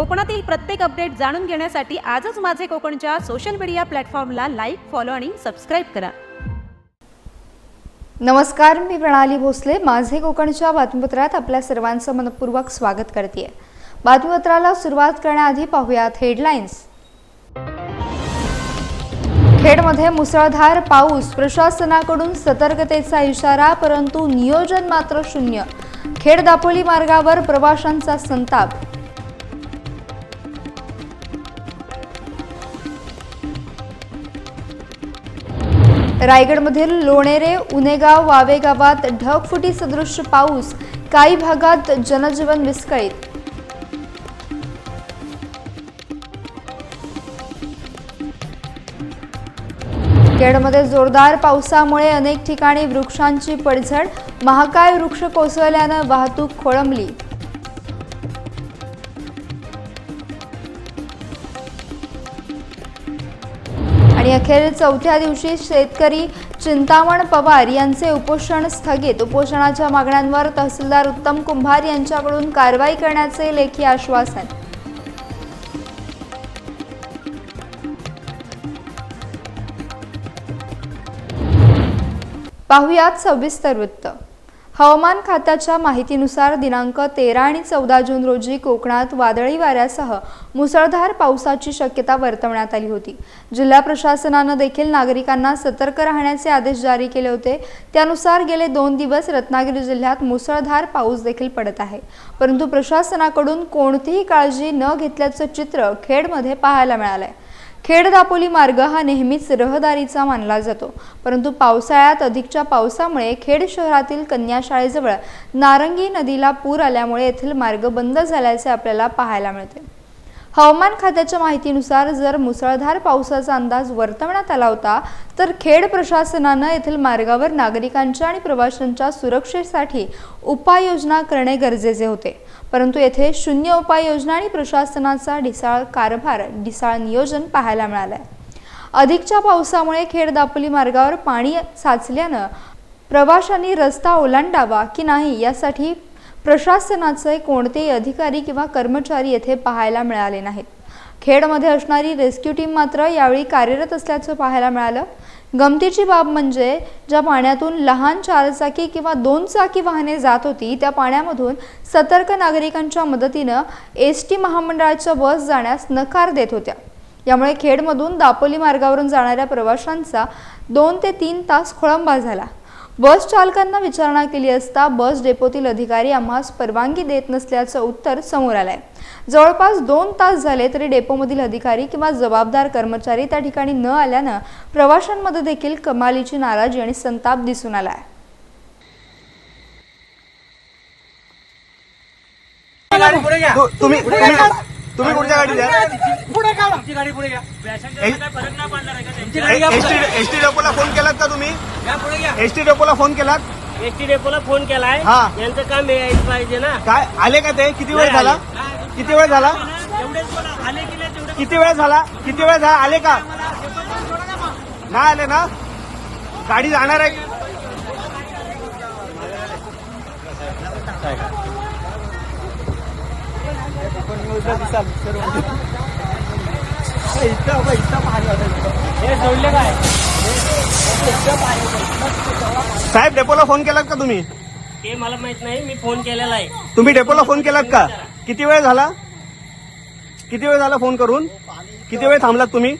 कोकणातील प्रत्येक अपडेट जाणून घेण्यासाठी आजच माझे कोकणच्या सोशल मीडिया प्लॅटफॉर्मला लाईक फॉलो आणि सबस्क्राईब करा. नमस्कार मी प्रणाली भोसले. माझे कोकणच्या बातमीपत्रात आपल्या सर्वांचं मनपूर्वक स्वागत करते बातमीपत्राला सुरुवात करण्याआधी पाहुयात हेडलाईन्स खेडमध्ये मुसळधार पाऊस. प्रशासनाकडून सतर्कतेचा इशारा परंतु नियोजन मात्र शून्य. खेड दापोली मार्गावर प्रवाशांचा संताप. रायगडमधील लोणेरे उनेगाव वावे गावात ढगफुटी सदृश पाऊस काही भागात जनजीवन विस्कळीत. केडमध्ये जोरदार पावसामुळे अनेक ठिकाणी वृक्षांची पडझड महाकाय वृक्ष कोसळल्यानं वाहतूक खोळंबली. आणि अखेर चौथ्या दिवशी शेतकरी चिंतामण पवार यांचे उपोषण स्थगित. उपोषणाच्या मागण्यांवर तहसीलदार उत्तम कुंभार यांच्याकडून कारवाई करण्याचे लेखी आश्वासन. पाहुयात सविस्तर वृत्त. हवामान खात्याच्या माहितीनुसार दिनांक तेरा आणि चौदा जून रोजी कोकणात वादळी वाऱ्यासह मुसळधार पावसाची शक्यता वर्तवण्यात आली होती. जिल्हा प्रशासनानं देखील नागरिकांना सतर्क राहण्याचे आदेश जारी केले होते. त्यानुसार गेले दोन दिवस रत्नागिरी जिल्ह्यात मुसळधार पाऊस देखील पडत आहे. परंतु प्रशासनाकडून कोणतीही काळजी न घेतल्याचं चित्र खेडमध्ये पाहायला मिळालं आहे खेड दापोली मार्ग हा नेहमीच रहदारीचा मानला जातो. परंतु पावसाळ्यात अधिकच्या पावसामुळे खेड शहरातील कन्याशाळेजवळ नारंगी नदीला पूर आल्यामुळे येथील मार्ग बंद झाल्याचे आपल्याला पाहायला मिळते. हवामान खात्याच्या माहितीनुसार जर मुसळधार पावसाचा अंदाज वर्तवण्यात आला होता तर खेड प्रशासनानं येथील मार्गावर नागरिकांच्या आणि प्रवाशांच्या सुरक्षेसाठी उपाययोजना करणे गरजेचे होते. परंतु येथे शून्य उपाययोजना आणि प्रशासनाचा ढिसाळ कारभार ढिसाळ नियोजन पाहायला मिळालंय. अधिकच्या पावसामुळे खेड दापोली मार्गावर पाणी साचल्यानं प्रवाशांनी रस्ता ओलांडावा की नाही यासाठी प्रशासनाचे कोणतेही अधिकारी किंवा कर्मचारी येथे पाहायला मिळाले नाहीत. खेडमध्ये असणारी रेस्क्यू टीम मात्र यावेळी कार्यरत असल्याचं पाहायला मिळालं. गमतीची बाब म्हणजे ज्या पाण्यातून लहान चारचाकी किंवा दोन चाकी वाहने जात होती त्या पाण्यामधून सतर्क नागरिकांच्या मदतीनं एस टी महामंडळाच्या बस जाण्यास नकार देत होत्या. यामुळे खेडमधून दापोली मार्गावरून जाणाऱ्या प्रवाशांचा दोन ते तीन तास खोळंबा झाला. बस चालकांना विचारणा केली असता बस डेपोतील अधिकारी आम्हास परवानगी देत नसल्याचं उत्तर समोर आलंय. जवळपास दोन तास झाले तरी डेपोमधील अधिकारी किंवा जबाबदार कर्मचारी त्या ठिकाणी न आल्यानं प्रवाशांमध्ये देखील कमालीची नाराजी आणि संताप दिसून घ्या. तु- तुम्ही तुम्ही कुठच्या गाडीत आहे? पुढे काढा. गाडी पुढे घ्या. तुमची गाडी घ्या एसटी पुढे. एसटी डेपोला फोन केलात का तुम्ही? घ्या पुढे घ्या. एसटी डेपोला फोन केलात? एसटी डेपोला फोन केलाय. हा. यांचं काम यायला पाहिजे ना. काय आले का ते? किती वेळ झाला? किती वेळ झाला? एवढेच बोला. आले की नाही तेवढे किती वेळ झाला? किती वेळ झाला? आले का? नाही आले ना? गाडी जाणार आहे? हे सोडले काय? साहेब डेपोला फोन केलात का तुम्ही? ते मला माहीत नाही मी फोन केलेला आहे. तुम्ही डेपोला फोन केलात का? किती वेळ झाला? किती वेळ झाला फोन करून? किती वेळ थांबलात तुम्ही?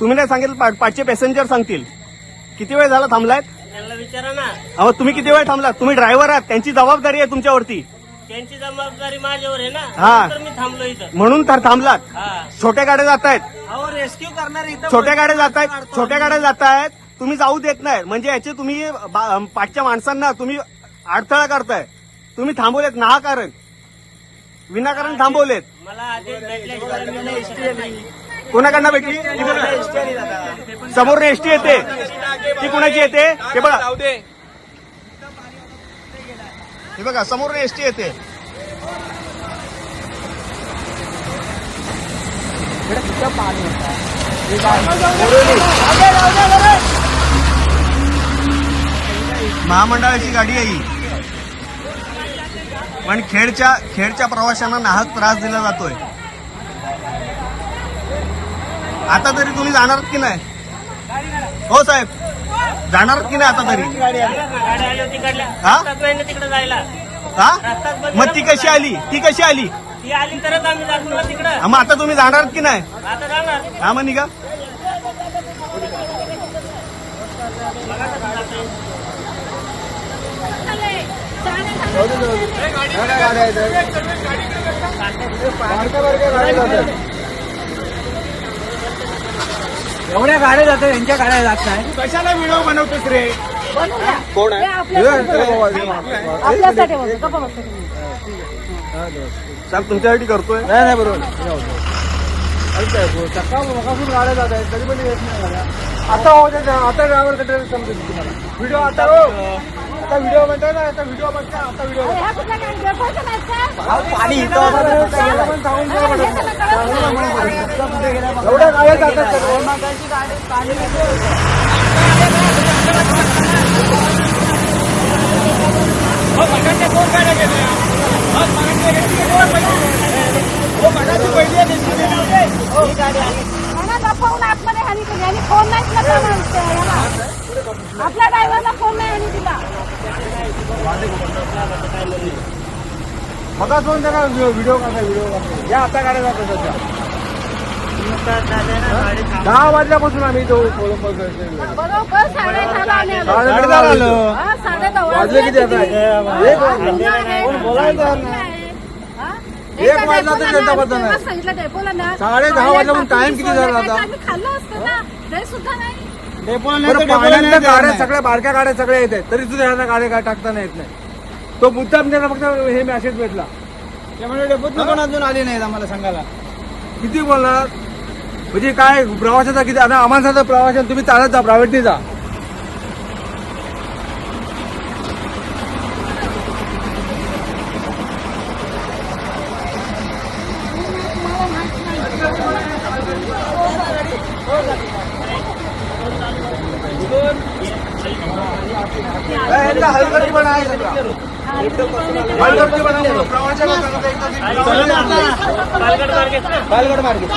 तुम्ही नाही सांगितलं पा- पाचशे पॅसेंजर सांगतील. किती वेळ झाला थांबलायत त्यांना विचारा ना. अहो तुम्ही किती वेळ थांबलात? तुम्ही ड्रायव्हर आहात त्यांची जबाबदारी आहे तुमच्यावरती. त्यांची जबाबदारी माझ्यावर आहे ना. हा. तर मी थांबलो इथं. म्हणून तर थांबलात. हा. छोट्या गाड्या जात आहेत. अहो रेस्क्यू करणार इथं छोट्या गाड्या जात आहेत. छोट्या गाड्या जात आहेत. तुम्ही जाऊ देत नाही. म्हणजे याचे तुम्ही बा- पाचच्या माणसांना तुम्ही अडथळा करताय. तुम्ही थांबवलेत. ना कारण विनाकारण थांबवलेत. मला आदेश भेटल्याशिवाय मी नाही एसटी कोणाकडनं भेटली? समोर एसटी येते. ती कुणाची येते? हे बघा. हे बघा समोर एसटी येते. महामंडळाची गाडी आहे पण खेडच्या खेडच्या प्रवाशांना नाहक त्रास दिला जातोय. आता तरी तुम्ही जाणार की नाही? हो साहेब. जाणार की नाही आता तरी? आली हा? मग ती कशी आली? ती कशी आली? आली तरच आम्ही तिकडं मग आता तुम्ही जाणार की नाही? हा मग निघा. एवढ्या गाड्या जातात यांच्या गाड्या जात नाही. कशाला व्हिडिओ बनवतोस रे? कोण आहे? आपल्यासाठी बोलतो गप्पा बसतो तुम्ही. साहेब तुमच्यासाठी करतोय? नाही नाही बरोबर. सकाळपासून गाड्या जात आहेत तरी पण येत नाही गाड्या. आता होते आता ड्रायव्हर कंट्रोल समजेल तुम्हाला. व्हिडिओ आता हो आता व्हिडिओ म्हणताय ना आता व्हिडिओ म्हणता आता अरे? पाणी सांगून बरं. जातात लपवून आतमध्ये हानी केली आणि फोन नाहीच ना त्या माणसं- याला. आपल्या ड्रायव्हरला फोन नाही आणि दिला मगाच फोन करा व्हिडिओ काढा व्हिडिओ काढा. या आता गाड्या जातात सध्या दहा वाजल्यापासून आम्ही तो बरोबर साडे आलो. हा, दहा वाजले. किती आता? बोलायचं? एक वाजला. तर जनता. साडे वाजल्यापासून time किती झाला आता? खाल्लं असतं ना. सुद्धा नाही. बरं, पाण्यातल्या गाड्या सगळ्या बारक्या गाड्या सगळ्या येत आहेत. तरी सुद्धा यांना गाड्या काय टाकता येत नाही. तो मुद्दाम त्यांना फक्त हे मेसेज भेटला. त्यामुळे डेपोत पण अजून आली नाहीत आम्हाला सांगायला. किती बोलणार? म्हणजे काय प्रवासाचा किती आता आम्हाला प्रवासान तुम्ही चालत जा प्रायव्हेटने जा यांचा हलगर्जीपणा आहे सगळा. हलगर्जीपणा आहे. प्रवाशाला सांगता एकदा ती- पालघर मार्गेत ना मार्गे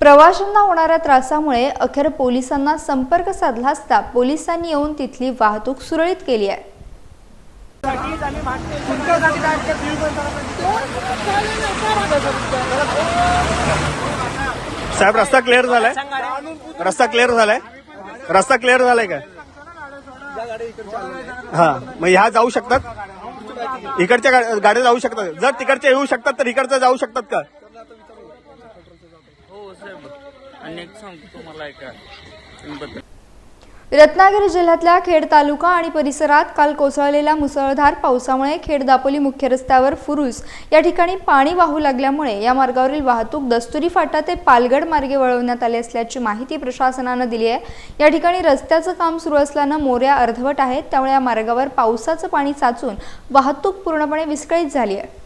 प्रवाशांना होणाऱ्या त्रासामुळे अखेर पोलिसांना संपर्क साधला असता पोलिसांनी येऊन तिथली वाहतूक सुरळीत केली आहे. साहेब रस्ता क्लिअर झालाय? रस्ता क्लिअर झालाय? रस्ता क्लिअर झालाय का? हा मग ह्या जाऊ शकतात? इकडच्या गा- गाड्या जाऊ शकतात. जर तिकडच्या येऊ शकतात तर इकडच्या जाऊ शकतात का? रत्नागिरी जिल्ह्यातल्या खेड तालुका आणि परिसरात काल कोसळलेल्या मुसळधार पावसामुळे खेड दापोली मुख्य रस्त्यावर फुरुस या ठिकाणी पाणी वाहू लागल्यामुळे या मार्गावरील वाहतूक दस्तुरी फाटा ते पालगड मार्गे वळवण्यात आली असल्याची माहिती प्रशासनानं दिली आहे. या ठिकाणी रस्त्याचं काम सुरू असल्यानं मोऱ्या अर्धवट आहेत. त्यामुळे या मार्गावर पावसाचं पाणी साचून वाहतूक पूर्णपणे विस्कळीत झाली आहे.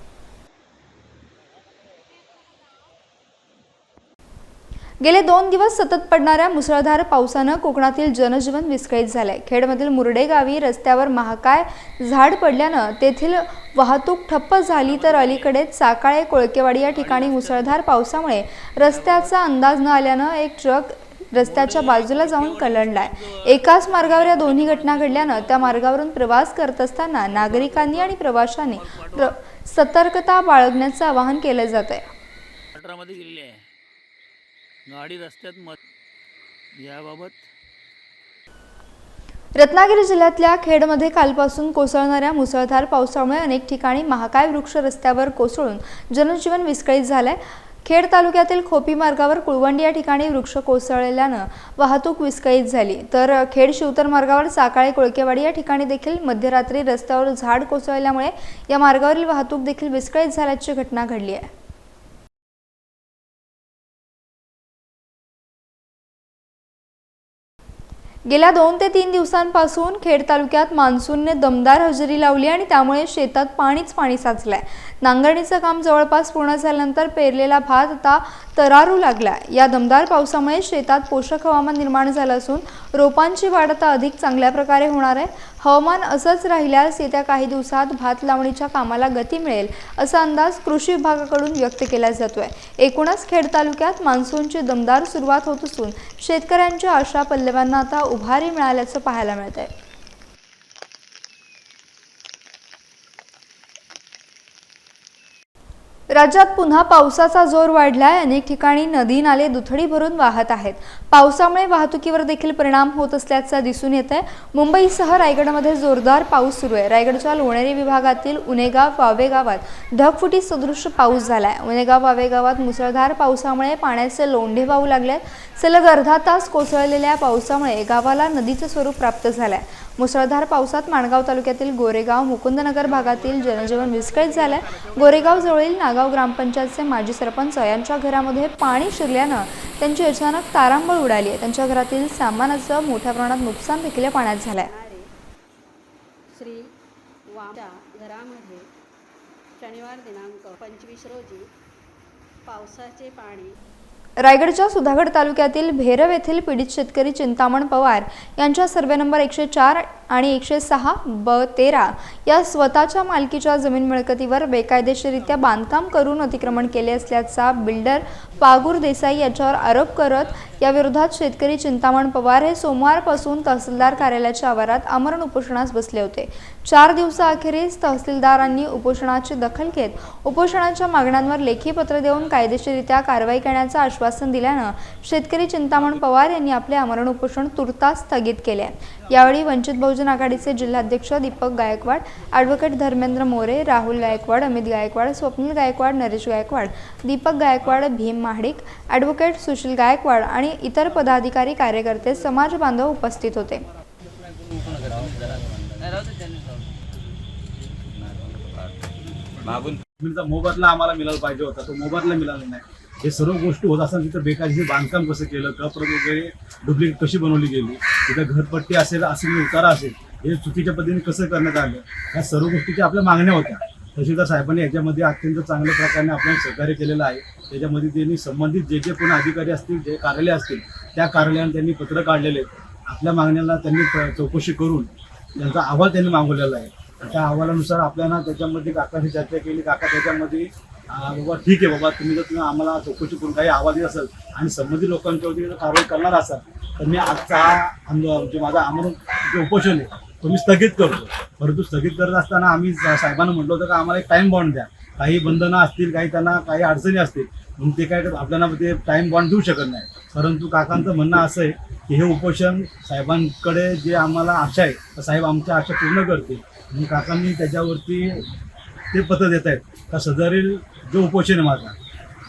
गेले दोन दिवस सतत पडणाऱ्या मुसळधार पावसानं कोकणातील जनजीवन विस्कळीत झालंय. खेडमधील मुरडे गावी रस्त्यावर महाकाय झाड पडल्यानं तेथील वाहतूक ठप्प झाली तर अलीकडेच साकाळे कोळकेवाडी या ठिकाणी मुसळधार पावसामुळे रस्त्याचा अंदाज न आल्यानं एक ट्रक रस्त्याच्या बाजूला जाऊन कलंडलाय. एकाच मार्गावर या दोन्ही घटना घडल्यानं त्या मार्गावरून प्रवास करत असताना नागरिकांनी आणि प्रवाशांनी प्र- सतर्कता बाळगण्याचं आवाहन केलं जात आहे. गाडी रस्त्यात मत याबाबत रत्नागिरी जिल्ह्यातल्या खेडमध्ये कालपासून कोसळणाऱ्या मुसळधार पावसामुळे अनेक ठिकाणी महाकाय वृक्ष रस्त्यावर कोसळून जनजीवन विस्कळीत झालंय. खेड तालुक्यातील खोपी मार्गावर कुळवंडी या ठिकाणी वृक्ष कोसळल्यानं वाहतूक विस्कळीत झाली. तर खेड शिवतर मार्गावर साकाळे कोळकेवाडी या ठिकाणी देखील मध्यरात्री रस्त्यावर झाड कोसळल्यामुळे या मार्गावरील वाहतूक देखील विस्कळीत झाल्याची घटना घडली आहे. गेल्या दोन ते तीन दिवसांपासून खेड तालुक्यात मान्सूनने दमदार हजेरी लावली आणि त्यामुळे शेतात पाणीच पाणी साचलंय. नांगरणीचं काम जवळपास पूर्ण झाल्यानंतर पेरलेला भात आता तरारू लागलाय. या दमदार पावसामुळे शेतात पोषक हवामान निर्माण झालं असून रोपांची वाढ आता अधिक चांगल्या प्रकारे होणार आहे. हवामान असंच राहिल्यास येत्या काही दिवसात भात लावणीच्या कामाला गती मिळेल असा अंदाज कृषी विभागाकडून व्यक्त केला जातोय. एकूणच खेड तालुक्यात मान्सूनची दमदार सुरुवात होत असून शेतकऱ्यांच्या आशा पल्लवांना आता उभारी मिळाल्याचं पाहायला मिळत आहे राज्यात पुन्हा पावसाचा जोर वाढलाय. अनेक ठिकाणी नदी नाले दुथडी भरून वाहत आहेत. पावसामुळे वाहतुकीवर देखील परिणाम होत असल्याचं दिसून येत आहे मुंबईसह रायगडमध्ये जोरदार पाऊस सुरू आहे. रायगडच्या लोणेरी विभागातील उनेगाव वावे गावात ढगफुटी सदृश पाऊस झालाय. उनेगाव वावे गावात मुसळधार पावसामुळे पाण्याचे लोंढे वाहू लागले सलग अर्धा तास कोसळलेल्या पावसामुळे गावाला नदीचं स्वरूप प्राप्त झालंय. मुसळधार पावसात माणगाव तालुक्यातील गोरेगाव मुकुंदनगर भागातील जनजीवन विस्कळीत झालंय. गोरेगाव जवळील नागाव ग्रामपंचायतचे माजी सरपंच यांच्या घरामध्ये पाणी शिरल्यानं त्यांची अचानक तारांबळ उडाली आहे. त्यांच्या घरातील सामानाचं मोठ्या प्रमाणात नुकसान देखील पाण्यात झालंय. श्री वामच्या घरामध्ये शनिवार दिनांक पंचवीस रोजी पावसाचे पाणी रायगडच्या सुधागड तालुक्यातील भेरव येथील पीडित शेतकरी चिंतामण पवार यांच्या सर्वे नंबर एकशे चार आणि एकशे सहा ब तेरा या स्वतःच्या मालकीच्या जमीन मिळकतीवर बेकायदेशीरित्या बांधकाम करून अतिक्रमण केले असल्याचा बिल्डर पागूर देसाई याच्यावर आरोप करत या विरोधात शेतकरी चिंतामण पवार हे सोमवारपासून तहसीलदार कार्यालयाच्या आवारात आमरण उपोषणास बसले होते. चार दिवसाअखेरीस तहसीलदारांनी उपोषणाची दखल घेत उपोषणाच्या मागण्यांवर लेखी पत्र देऊन कायदेशीररित्या कारवाई करण्याचं आश्वासन दिल्यानं शेतकरी चिंतामण पवार यांनी आपले आमरण उपोषण तुर्तास स्थगित केले. आहे यावेळी वंचित बहुजन आघाडीचे जिल्हाध्यक्ष दीपक गायकवाड ॲडव्होकेट धर्मेंद्र मोरे राहुल गायकवाड अमित गायकवाड स्वप्नील गायकवाड नरेश गायकवाड दीपक गायकवाड भीम महाडिक ॲडव्होकेट सुशील गायकवाड आणि इतर पदाधिकारी कार्यकर्ते समाज बांधव उपस्थित होते. मागून मोबदला आम्हाला मिळाला पाहिजे होता. तो मोबदला मिळाला नाही. हे सर्व गोष्टी होत असताना तिथं बेकायदेशीर बांधकाम कसं केलं कप्रत वगैरे डुप्लिकेट कशी बनवली गेली तिथं घरपट्टी असेल असेल उतारा असेल हे चुकीच्या पद्धतीने कसं करण्यात आलं ह्या सर्व गोष्टीच्या आपल्या मागण्या होत्या. तहसीलदार साहेबांनी याच्यामध्ये अत्यंत चांगल्या प्रकारे आपल्याला सहकार्य केलेलं आहे. त्याच्यामध्ये त्यांनी संबंधित जे जे कोण अधिकारी असतील जे कार्यालय असतील त्या कार्यालयाने त्यांनी पत्र काढलेले आहेत. आपल्या मागण्याला त्यांनी चौकशी करून त्यांचा अहवाल त्यांनी मागवलेला आहे. त्या अहवालानुसार आपल्याला त्याच्यामध्ये काकाशी चर्चा केली काका त्याच्यामध्ये बाबा ठीक आहे बाबा तुम्ही जर तुम्ही आम्हाला चौकशी करून काही आवाज येत असाल आणि संबंधित लोकांच्यावरती जर कारवाई करणार असाल तर मी आजचा हा आंदो- जे माझा आमरण जे उपोषण आहे तो मी स्थगित करतो. परंतु स्थगित करत असताना आम्ही साहेबांना म्हटलं होतं का आम्हाला एक टाईम बॉन्ड द्या. काही बंधनं असतील काही त्यांना काही अडचणी असतील म्हणून ते काय आपल्याला ते टाईम बॉन्ड देऊ शकत नाही. परंतु काकांचं म्हणणं असं आहे की हे उपोषण साहेबांकडे जे आम्हाला आशा आहे तर साहेब आमच्या आशा पूर्ण करतील. म्हणून काकांनी त्याच्यावरती ते पत्र देत आहेत. का सदरील जो उपोषण आहे माझा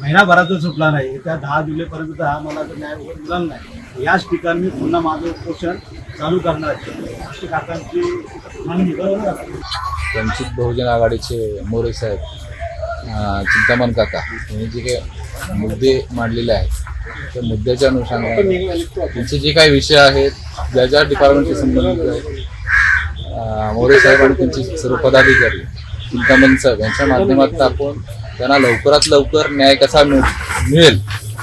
महिनाभरातच सुटला नाही. त्या दहा जुलैपर्यंत हा मला जर न्याय मिळाला नाही याच ठिकाणी मी पुन्हा माझं उपोषण चालू करणार आहे. अशी काकांची मागणी बरोबर वंचित बहुजन आघाडीचे मोरे साहेब चिंतामण काका यांनी जे काही मुद्दे मांडलेले आहेत त्या मुद्द्याच्या अनुषंगाने त्यांचे जे काही विषय आहेत ज्या ज्या डिपार्टमेंटशी संबंधित आहेत मोरे साहेब आणि त्यांचे सर्व पदाधिकारी साहेब यांच्या माध्यमातून आपण त्यांना लवकरात लवकर न्याय कसा मिळ मिळेल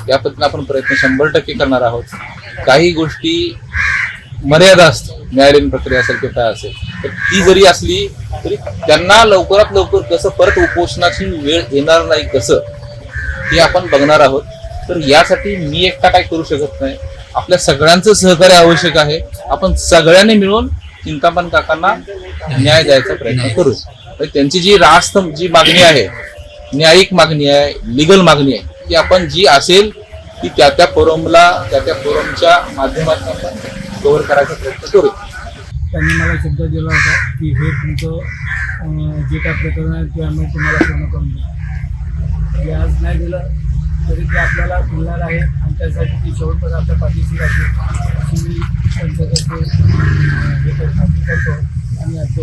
या पद्धतीने आपण प्रयत्न शंभर टक्के करणार आहोत. काही गोष्टी मर्यादा असते न्यायालयीन प्रक्रिया असेल किंवा काय असेल तर ती जरी असली तरी त्यांना लवकरात लवकर कसं परत उपोषणाची वेळ येणार नाही कसं हे आपण बघणार आहोत. तर यासाठी मी एकटा काय करू शकत नाही. आपल्या सगळ्यांचं सहकार्य आवश्यक आहे. आपण सगळ्यांनी मिळून चिंतामण काकांना न्याय द्यायचा प्रयत्न करू तर त्यांची जी रास्त जी मागणी आहे न्यायिक मागणी आहे लिगल मागणी आहे ती आपण जी असेल ती त्या त्या फोरमला त्या त्या फोरमच्या माध्यमातून आपण कव्हर करायचा प्रयत्न करू. त्यांनी मला शब्द दिला होता की हे तुमचं जे काय प्रकरण आहे ते आम्ही तुम्हाला पूर्ण करून देऊ. आज नाही दिलं तरी ते आपल्याला मिळणार आहे आणि त्यासाठी ती शेवटपर्यंत आपल्या पाठीशी राहते अशी मी त्यांच्याकडे हे करतो आणि आजचं